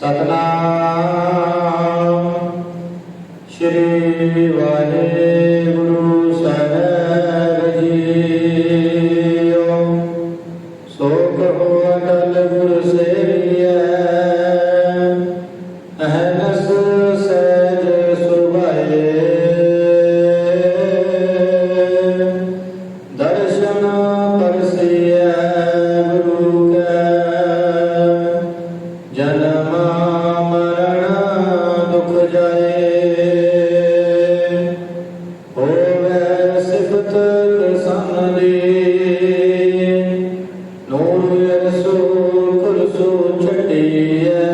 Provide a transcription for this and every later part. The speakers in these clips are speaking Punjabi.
ਸਤਨਾਮ। ਸ਼੍ਰੀ ਵਾਹਿਗੁਰੂ ਸਾਹਿਬ ਜੀਓ। ਸੋ ਕਹੋ ਅਟਲ ਗੁਰ ਸੇ ਸੋ ਕਰ ਸੋ ਛੱਡਿਐ।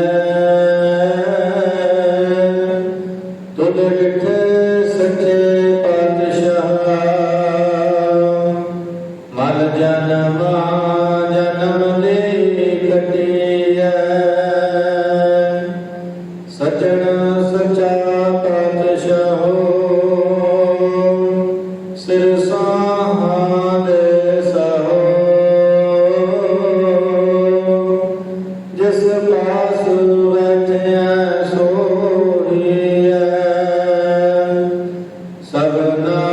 Governor.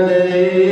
day